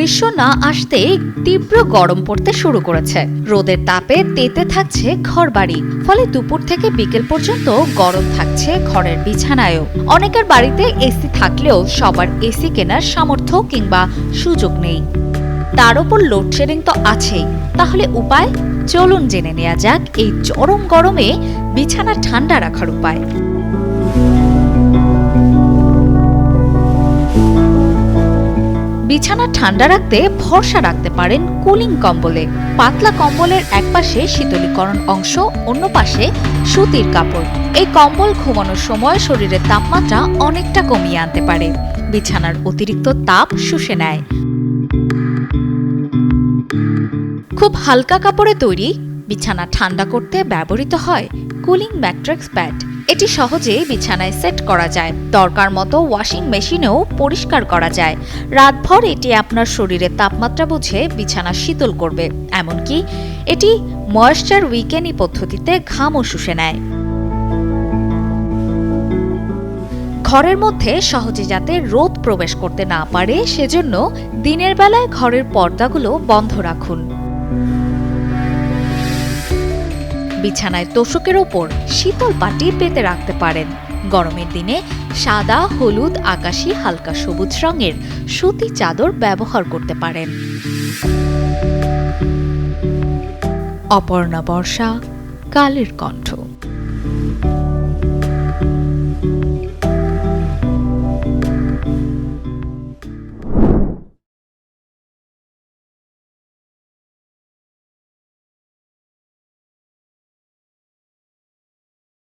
গ্রীষ্ম না আসতে তীব্র গরম পড়তে শুরু করেছে। রোদের তাপে তেতে থাকছে ঘরবাড়ি, ফলে দুপুর থেকে বিকেল পর্যন্ত গরম থাকছে ঘরের বিছানায়ও। অনেকের বাড়িতে এসি থাকলেও সবার এসি কেনার সামর্থ্য কিংবা সুযোগ নেই। তার উপর লোডশেডিং তো আছেই। তাহলে উপায়? চলুন জেনে নেওয়া যাক এই চরম গরমে বিছানা ঠান্ডা রাখার উপায়। বিছানা ঠান্ডা রাখতে ভরসা রাখতে পারেন কুলিং কম্বলে। পাতলা কম্বলের একপাশে শীতলীকরণ অংশ, অন্য পাশে সুতির কাপড়। এই কম্বল ঘুমানোর সময় শরীরের তাপমাত্রা অনেকটা কমিয়ে আনতে পারে। বিছানার অতিরিক্ত তাপ শুষে নেয়। খুব হালকা কাপড়ে তৈরি, বিছানা ঠান্ডা করতে ব্যবহৃত হয় কুলিং ম্যাট্রিক্স প্যাড। এটি সহজে বিছানায় সেট করা যায়। দরকার মতো ওয়াশিং মেশিনেও পরিষ্কার করা যায়। রাতভর এটি আপনার শরীরের তাপমাত্রা বুঝে বিছানা শীতল করবে। এমনকি এটি ময়েশ্চার উইকেনি পদ্ধতিতে ঘামও শুষে নেয়। ঘরের মধ্যে সহজে যাতে রোদ প্রবেশ করতে না পারে, সেজন্য দিনের বেলায় ঘরের পর্দাগুলো বন্ধ রাখুন। বিছানায় তোষকের ওপর শীতল পাটি পেতে রাখতে পারেন। গরমের দিনে সাদা, হলুদ, আকাশি, হালকা সবুজ রঙের সুতি চাদর ব্যবহার করতে পারেন। অপর্ণা বর্ষা, কালের কণ্ঠ।